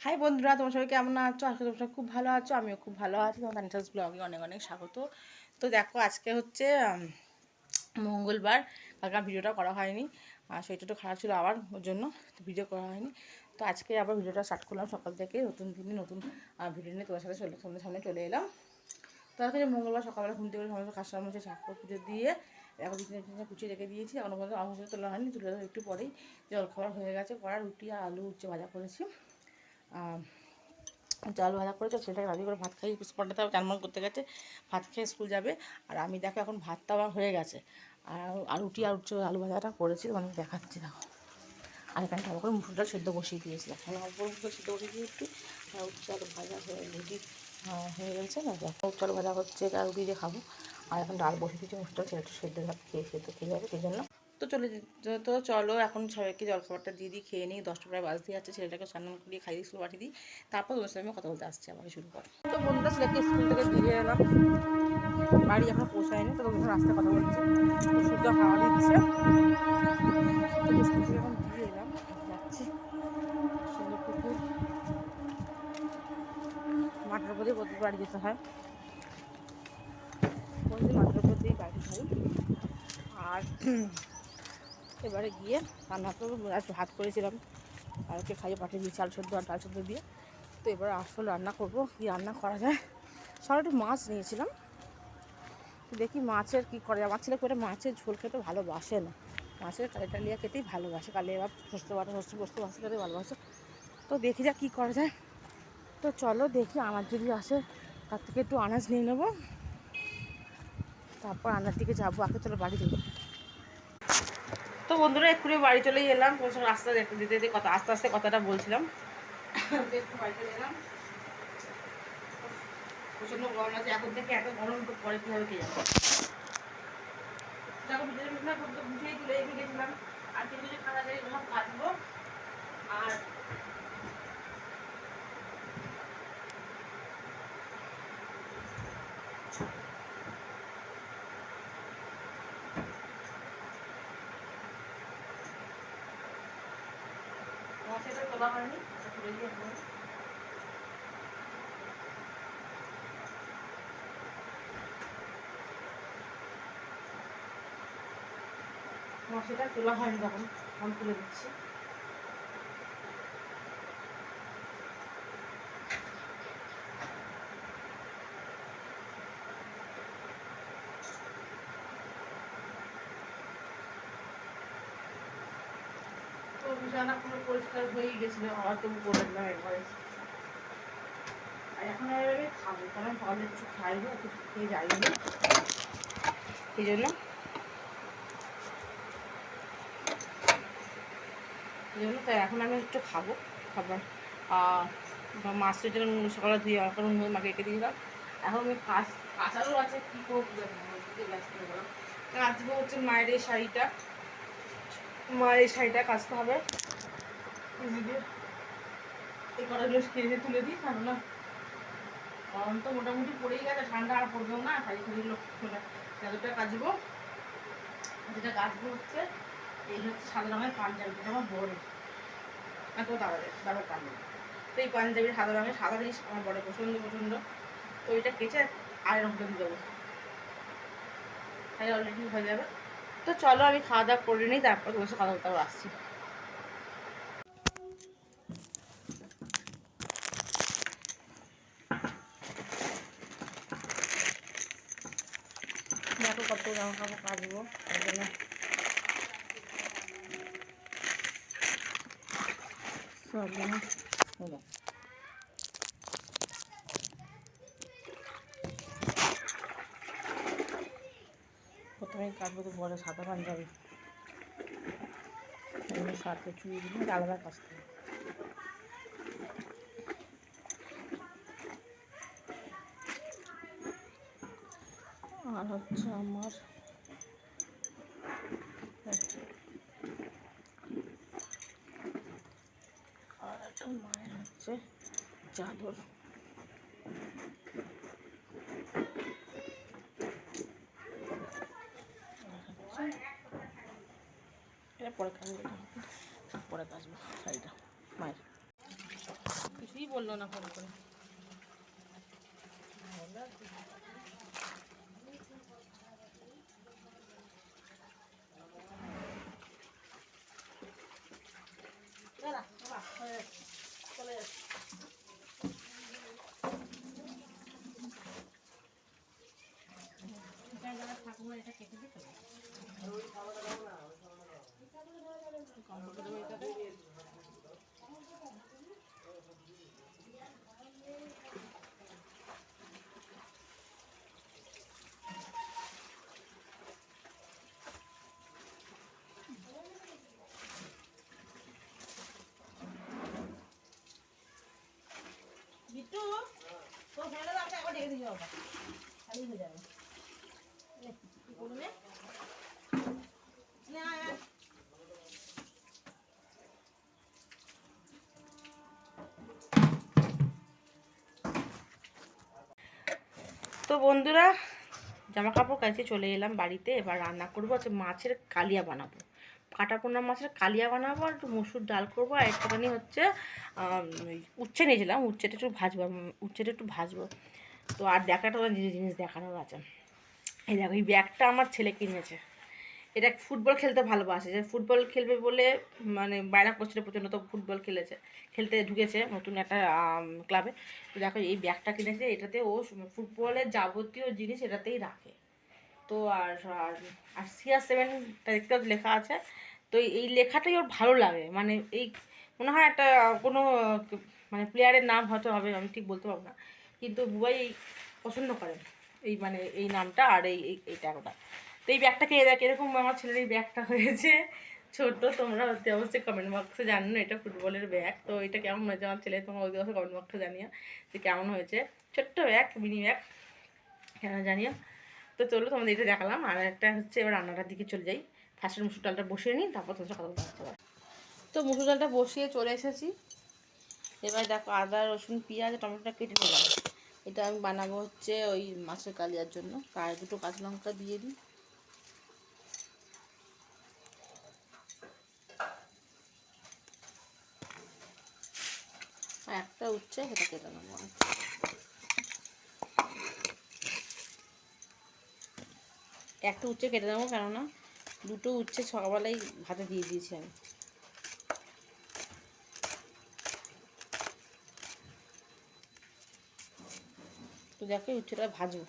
High বন্ধুরা, তোমার সবাই কেমন আছো? আজকে তোমার খুব ভালো আছো, আমিও খুব ভালো আছি। তোমার তানিটাস ব্লগে অনেক অনেক স্বাগত। তো দেখো, আজকে হচ্ছে মঙ্গলবার। কালকে ভিডিওটা করা হয়নি। আর শরীরটা একটু খারাপ ছিল আবার, ওর জন্য তো ভিডিও করা হয়নি। তো আজকে আবার ভিডিওটা স্টার্ট করলাম সকাল থেকে, নতুন দিনে নতুন ভিডিও নিয়ে তোমার সাথে চলে, তোমাদের সামনে চলে এলাম। তো আজকে মঙ্গলবার, সকালবেলা ঘুম থেকে সমস্ত কাজটা মুছে ঠাকুর পুজো দিয়ে এখন বিছানা কুচিয়ে রেখে দিয়েছি। এখন পর্যন্ত আমার তোলা হয়নি, তুলে একটু পরেই। জলখাবার হয়ে গেছে, কড়া, রুটি আর আলু, উচ্ছে ভাজা করেছি। চাল ভাজা করেছে সেটাকে রাজি করে ভাত খাই পটাতে আবার চানমান করতে গেছে, ভাত খেয়ে স্কুল যাবে। আর আমি দেখো এখন ভাতটা আমার হয়ে গেছে। আর আর রুটি আর উচ্ছে আলু ভাজাটা করেছি মানে দেখাচ্ছি দেখো। আর এখানে ভালো করে মুসুরটা সেদ্ধ বসিয়ে দিয়েছি। এখন অল্প করে সেদ্ধ বসিয়ে দিয়ে একটু উচ্ছে আলু ভাজা হয়ে রুটি, হয়ে গেছে না, দেখো। উচ্ছে আলু ভাজা হচ্ছে, আর রুটি দিয়ে খাব। আর এখন ডাল বসিয়ে দিয়েছি, মুসুরটা একটু সেদ্ধ খেয়ে সেদ্ধ খেয়ে যাবে সেই জন্য। তো চলে তো চলো এখন সবাইকে জলখাবারটা দিয়ে দিই, খেয়ে নিই, দশটা প্রায় বাজতে যাচ্ছে, ছেলেটাকে স্নান করিয়ে খাইয়ে স্কুল পাঠিয়ে দিই, তারপর তোমার সাথে কথা বলতে আসছি আবার শুরু কর। তো বন্ধুরা, ছেলেকে স্কুল থেকে দিয়ে এলাম। বাড়ি এখনও পৌঁছায়নি, তো তোমার রাস্তায় কথা বলছি। সূর্য হাওয়া দিচ্ছে দিয়ে এলাম, যাচ্ছি। সুন্দর পুকুর। মাঠের উপর দিয়ে বাড়ি যেতে হয়। মাঠের দিয়ে বাড়ি খাই আর এবারে গিয়ে রান্না করব। আজ ভাত করেছিলাম। আর ওকে খাইয়ে পাঠিয়ে দিয়েছি চাল সেদ্ধ আর ডাল সদ্য দিয়ে। তো এবার আসলে রান্না করব। কী রান্না করা যায়? সব একটু মাছ নিয়েছিলাম। তো দেখি মাছের কী করা। যায় আমার ছেলে করে মাছের ঝোল খেতে ভালোবাসে না। মাছের কালিটালিয়া খেতেই ভালোবাসে। কালে এবার সস্ত বাটা সস্ত বস্তু মাছ খেতে ভালোবাসে। তো দেখি যা কী করা যায়। তো চলো দেখি আমার যদি আসে, তার থেকে একটু আনাজ নিয়ে নেব। তারপর আনার দিকে যাব। আগে চলো বাড়ি যাব তো বন্ধুরা এক্ষুনি বাড়ি চলে এলাম। প্রচুর রাস্তা দেখতে দিতে দিতে কথা আস্তে আস্তে কথাটা বলছিলাম। একটু বাড়ি চলে এলাম প্রচণ্ড গরম আছে এখন থেকে এত গরম পরে কীভাবে কে যাব তুলে আর আর তোলা হয়নি দিয়ে এখন তোলা হয়নি তখন আমি তুলে দিচ্ছি তো বিছানা পুরো পরিষ্কার হয়েই গেছিল আবার তবু করে দিলাম একবারে। আর এখন আর খাব, কারণ সকালে কিছু খাইনি আর কিছু খেয়ে যাই না সেই জন্য? এই জন্য? তাই এখন আমি একটু খাব, খাবার। আর মাছটা যেন সকালে ধুয়ে আমার নুন মাকে রেখে দিয়েছিলাম এখন আমি কাজ, কাঁচারও আছে, কী করব ব্যস্ত কাচবো হচ্ছে মায়ের এই শাড়িটা। মায়ের এই শাড়িটা কাচতে হবে। এই যে এই কটাগুলো কেড়ে তুলে দিই কেননা গরম তো মোটামুটি পড়েই গেছে, ঠান্ডা আর পড়বেও না, শাড়ি ফাড়িগুলো চাদরটা কাচবো। যেটা কাচবো হচ্ছে, এই হচ্ছে সাদা রঙের পাঞ্জাবি, যেটা আমার বড় এত দাঁড়াবে দাঁড়াবে পাঞ্জাবি। তো এই পাঞ্জাবির সাদা রঙের, সাদা জিনিস আমার বড় পছন্দ পছন্দ। তো এটা কেচে আয়রন করে দিয়ে দেবো। তাহলে অলরেডি হয়ে যাবে। তো চলো, আমি খাওয়া দাওয়া করে নিই, তারপর তোমার সাথে কথা আসছি দেখো কত জামা কাপড় কাচবো। প্রথমে কাটবো তো বড় সাদা পাঞ্জাবি। এগুলো সাথে চুড়ি দিলে আলাদা কাচতে হবে আর হচ্ছে আমার আর একটা মায়ের হচ্ছে চাদর। এটা পরে কাচবো এটা পরে কাচবো শাড়িটা, মায়ের। কিছু বলল না ফোন করে দাঁড়া, বাবা, হয়ে যাচ্ছে। চলে যাচ্ছে। এটা যারা ঠাকুমা এটা কেটে দিতে হবে। কম করে দেবো এটাকে। বিট্টু তোর তো বন্ধুরা জামা কাপড় কাছে চলে এলাম বাড়িতে। এবার রান্না করব হচ্ছে মাছের কালিয়া বানাবো। কাটা পোনা মাছের কালিয়া বানাবো আর একটু মসুর ডাল করব। আর একটুখানি হচ্ছে উচ্ছে নিয়েছিলাম, উচ্ছেটা একটু ভাজবো উচ্ছেটা একটু ভাজবো। তো আর দেখাটা জিনিস জিনিস দেখানোর আছে। এই দেখো, এই ব্যাগটা আমার ছেলে কিনেছে। এটা ফুটবল খেলতে ভালোবাসে। যে ফুটবল খেলবে বলে মানে বায়না করছিল প্রচণ্ড ফুটবল খেলেছে, খেলতে ঢুকেছে নতুন একটা ক্লাবে তো দেখো, এই ব্যাগটা কিনেছে, এটাতে ও ফুটবলের যাবতীয় জিনিস এটাতেই রাখে। তো আর আর আর সিআর সেভেনটা দেখতে লেখা আছে। তো এই লেখাটাই ওর ভালো লাগে। মানে এই, মনে হয় একটা কোনো মানে প্লেয়ারের নাম হয়তো হবে, আমি ঠিক বলতে পারব না। কিন্তু বুবাই পছন্দ করে। এই মানে এই নামটা আর এই, এই- ওটা তো এই ব্যাগটা কে দেখ, এরকম আমার ছেলের এই ব্যাগটা হয়েছে। ছোট তোমরা অতি অবশ্যই কমেন্ট বক্সে জানো এটা ফুটবলের ব্যাগ। তো এটা কেমন হয়েছে আমার ছেলে, তোমরা অতি অবশ্যই কমেন্ট বক্সে জানিও যে কেমন হয়েছে। ছোট্ট ব্যাগ মিনি ব্যাগ, কেন জানিও? তো চলো তোমাদের এটা দেখালাম। আর একটা হচ্ছে, এবার রান্নাটার দিকে চলে যাই। ফার্স্টের মুসুর ডালটা বসিয়ে নিই, তারপর তোমার কথা বলতে হবে। তো মুসুর ডালটা বসিয়ে চলে এসেছি। এবার দেখো আদা, রসুন, পেঁয়াজ, টমেটোটা কেটে নিলাম। এটা আমি বানাবো হচ্ছে ওই মাছের কালিয়ার জন্য। তার দুটো কাঁচা লঙ্কা দিয়ে দিই। আর একটা উচ্ছে, সেটা কেটে নেব। একটা উচ্ছে কেটে নেব, কেননা দুটো উচ্ছে সকালবেলায় ভাতে দিয়ে দিয়েছি আমি। দেখো এই উচ্ছেটা ভাজবো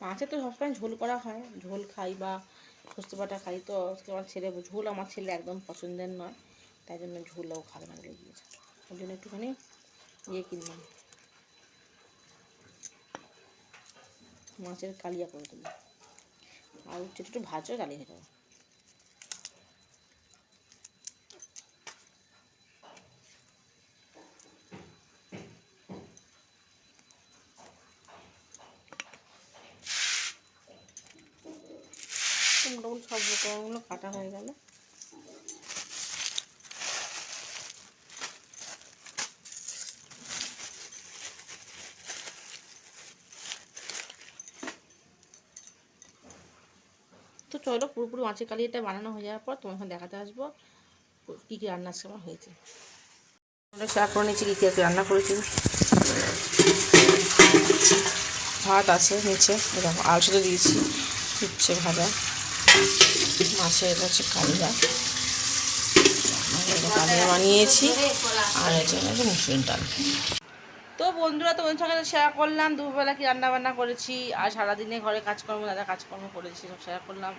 মাছে তো সবসময় ঝোল করা হয়, ঝোল খাই বা পোস্ত বাটা খাই তো আমার ছেলে, ঝোল আমার ছেলে একদম পছন্দের নয়, তাই জন্য ঝোলও খাবে না গিয়েছে ওই জন্য একটুখানি ইয়ে কিনলাম মাছের কালিয়া করে দেবো। আর উচ্ছে একটু ভাজো কালিয়া হয়ে যাবে মোটামুটি সব উপকরণগুলো কাটা হয়ে গেল তো চলো পুরোপুরি মাছের কালিয়াটা বানানো হয়ে যাওয়ার পর তোমার দেখাতে আসব কী কী রান্না আজকে আমার হয়েছে। আমরা শেয়ার করে নিচ্ছি কী কী রান্না করেছি। ভাত আছে নিচে দেখো, আলু সেদ্ধ দিয়েছি উচ্ছে ভাজা, মাছের এটা হচ্ছে কালিয়া। কালিয়া বানিয়েছি, আর হচ্ছে মুসুর ডাল। বন্ধুরা তোমাদের সঙ্গে শেয়ার করলাম, দুপুরবেলা কি রান্না বান্না করেছি, আর সারাদিনে ঘরে কাজকর্ম, দাদা কাজকর্ম করেছি, সব শেয়ার করলাম।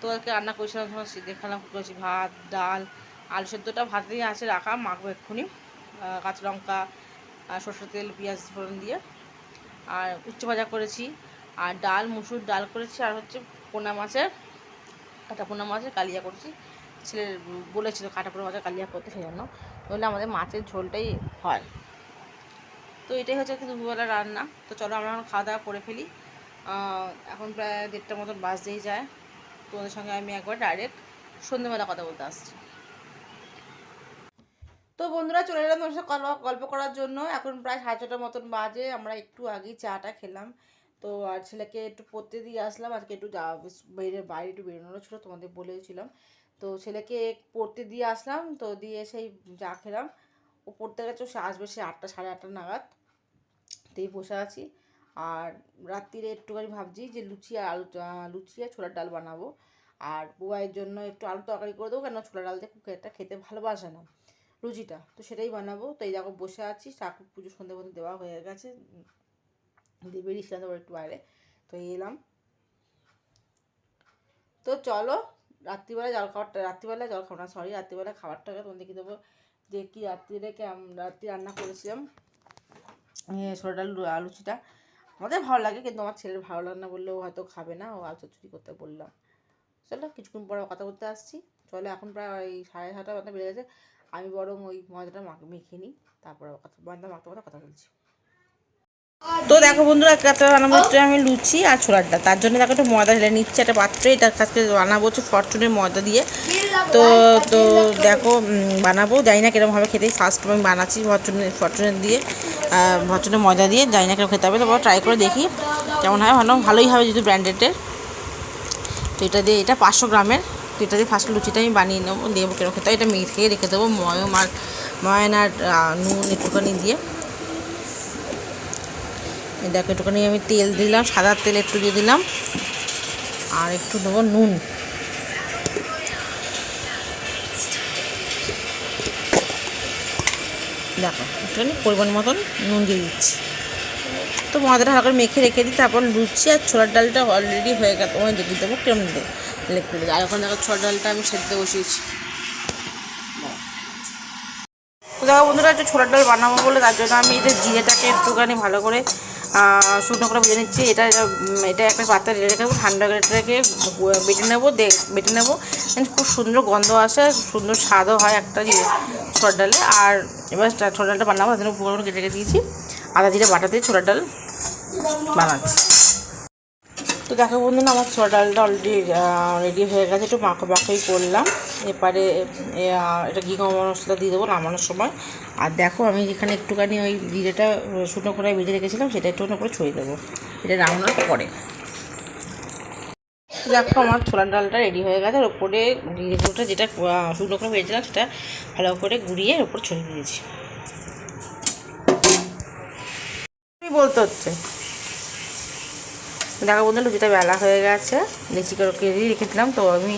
তো আজকে রান্না করেছিলাম, তোমার দেখালাম করেছি, ভাত, ডাল, আলু সেদ্ধটা ভাতেই আছে রাখা, মাখবো এক্ষুনি কাঁচা লঙ্কা সরষের তেল, পেঁয়াজ ফোড়ন দিয়ে। আর উচ্চ ভাজা করেছি, আর ডাল, মুসুর ডাল করেছি, আর হচ্ছে পোনা মাছের, কাটা পোনা মাছের কালিয়া করেছি। ছেলে বলেছিল কাটা পোনা মাছের কালিয়া করতে সেই জন্য নইলে আমাদের মাছের ঝোলটাই হয়। তো এটাই হচ্ছে কি দুপুরবেলা রান্না। তো চলো আমরা এখন খাওয়া দাওয়া করে ফেলি। এখন প্রায় দেড়টার মতন বাজতেই যায়। তোমাদের সঙ্গে আমি একবার ডাইরেক্ট সন্ধ্যেবেলা কথা বলতে আসছি। তো বন্ধুরা, চলে এলাম তোমার সাথে গল্প করার জন্য। এখন প্রায় সাড়ে ছটার মতন বাজে। আমরা একটু আগেই চাটা খেলাম। তো আর ছেলেকে একটু পড়তে দিয়ে আসলাম। আজকে একটু বাইরে বাইরে একটু বেরোনো ছিল, তোমাদের বলেছিলাম। তো ছেলেকে পড়তে দিয়ে আসলাম। তো দিয়ে সেই চা খেলাম। ও পড়তে গেছে সে আসবে সে আটটা, সাড়ে আটটা নাগাদ। তেই বসে আছি। আর রাত্রিরে একটুখানি ভাবছি যে লুচি আর আলু লুচি আর ছোলার ডাল বানাবো। আর বুবাইয়ের জন্য একটু আলু তরকারি করে দেবো, কেন ছোলার ডাল দিয়ে খুব একটা খেতে ভালোবাসে না। লুচিটা তো সেটাই বানাবো। তো এই দেখো বসে আছি, ঠাকুর পুজো সন্ধে বন্ধে দেওয়া হয়ে গেছে। দিয়ে বেরিয়েছিলাম তারপর একটু বাইরে। তো এলাম। তো চলো, রাত্রিবেলা জল খাবারটা রাত্রিবেলা জল খাব না সরি রাত্রিবেলা খাবারটাকে তোমাদের দেখে দেবো। কি রাত্রিরে রাত্রি রান্না করেছিলাম। ছোটো। আলুচিটা আমাদের ভালো লাগে, কিন্তু আমার ছেলের ভালো লাগে না বললেও হয়তো খাবে না। ও আলু চচ্চড়ি করতে বললাম। চলো, কিছুক্ষণ পরে কথা বলতে আসছি। চলো, এখন প্রায় ওই সাড়ে ছটা বেড়ে গেছে। আমি বরং ওই মজাটা মাখ- মেখে নিই। তারপরে কথা মাখতে মাখতে কথা বলছি। তো দেখো বন্ধুরা, একটা বানাবো হচ্ছে আমি লুচি আর ডাল তার জন্য দেখো একটু ময়দা ঢেলে নিচ্ছে, একটা পাত্রে। এটা আজকে বানাবো হচ্ছে ফরচুনের ময়দা দিয়ে। তো তো দেখো বানাবো। জানি না কীরকম হবে খেতে ফার্স্ট আমি বানাচ্ছি ফরচুনের ফরচুনের দিয়ে ফরচুনের ময়দা দিয়ে। জানি না কীরকম খেতে হবে, তারপর ট্রাই করে দেখি কেমন হয়। ভালো, ভালোই হবে যেহেতু ব্র্যান্ডেডের তো এটা দিয়ে, এটা পাঁচশো গ্রামের। তো এটা দিয়ে ফার্স্ট লুচিটা আমি বানিয়ে নেব, দেবো কীরকম খেতে হয়। এটা মেখে রেখে দেবো ময়ম আর, ময়ন আর নুন একটুখানি দিয়ে। দেখো, একটুখানি আমি তেল দিলাম, সাদা তেল একটু দিয়ে দিলাম। আর একটু দেবো নুন। দেখো, একটুখানি পরিমাণ মতন নুন দিয়ে দিচ্ছি। তো ময়দাটা হালকা মেখে রেখে দিই, তারপর লুচি আর ছোলার ডালটা অলরেডি হয়ে গেছে। ওখানে দেখিয়ে দেবো কেমন লেখতে আর এখন দেখো, ছোলার ডালটা আমি সেদ্ধ বসিয়েছি। তো দেখো বন্ধুরা, একটু ছোলার ডাল বানাবো বলে, তার জন্য আমি এটা জিরেটাকে একটুখানি ভালো করে শুকনো করে ভেজে নিচ্ছি। এটা এটা একটা পাত্রে রেখে দেবো, ঠান্ডা এটাকে বেটে নেব দেখ বেটে নেব। খুব সুন্দর গন্ধ আসে সুন্দর স্বাদও হয় একটা ছোলার ডালে। আর এবার ছোট ডালটা বানাবো তার জন্য পুরো কেটে রেখে দিয়েছি। আদা বাটা দিয়ে ছোলার ডাল বানাচ্ছি। তো দেখো বন্ধুরা আমার ছোলা ডালটা অলরেডি রেডি হয়ে গেছে। একটু মাখো মাখোই করলাম। এবারে এ, আহ, এটা ঘি গরম মশলা দিয়ে দেবো নামানোর সময়। আর দেখো আমি এখানে একটুখানি ওই জিরেটা শুকনো করে ভেজে রেখেছিলাম সেটা একটু করে ছড়িয়ে দেবো। এটা নামানোর পরে। দেখো আমার ছোলার ডালটা রেডি হয়ে গেছে। আর ওপরে জিরেগুলোটা যেটা শুকনো করে ভেজেছিলাম সেটা ভালো করে গুঁড়িয়ে ওপর ছড়িয়ে দিয়েছি। বলতে হচ্ছে? দেখো বন্ধু লুচিটা বেলা হয়ে গেছে। লিচি কেজি রেখেছিলাম তো আমি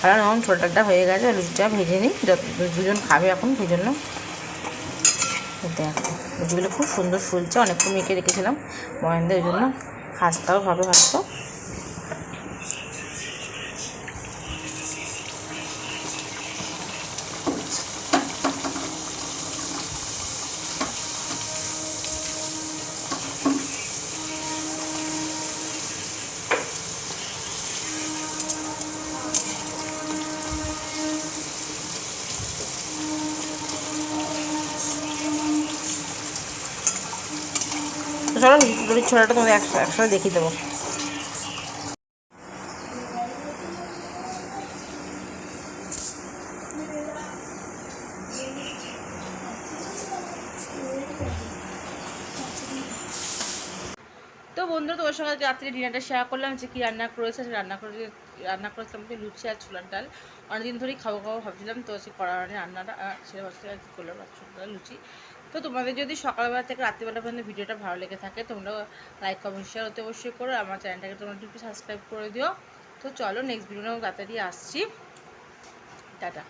ভালো এখন ছোটাটা হয়ে গেছে লুচিটা ভেজে নিই। যত দুজন খাবে এখন সেই জন্য দেখো, লুচিগুলো খুব সুন্দর ফুলছে, অনেকক্ষণ মেখে রেখেছিলাম। মহেন্দ্র ওই জন্য, খাস্তাও হবে হয়তো। লুচির ছোলাটা তোমাদের একসাথে একসাথে দেখিয়ে দেবো। তো বন্ধুরা, তোমার সঙ্গে রাত্রে ডিনারটা শেয়ার করলাম, যে কী রান্না করেছে রান্না করে রান্না করেছিলাম যে লুচি আর ছোলার ডাল। অনেকদিন ধরেই খাব খাব ভাবছিলাম, তো সে করার রান্নাটা সেটা ভাবছি আর কি করলাম ছোলার ডাল, লুচি। তো তোমাদের যদি সকালবেলা থেকে রাত্রিবেলা পর্যন্ত ভিডিওটা ভালো লেগে থাকে, তোমরা লাইক কমেন্ট শেয়ার হতে অবশ্যই করো আমার চ্যানেলটাকে তোমরা একটু সাবস্ক্রাইব করে দিও। তো চলো নেক্সট ভিডিও তাড়াতাড়ি আসছি। টাটা।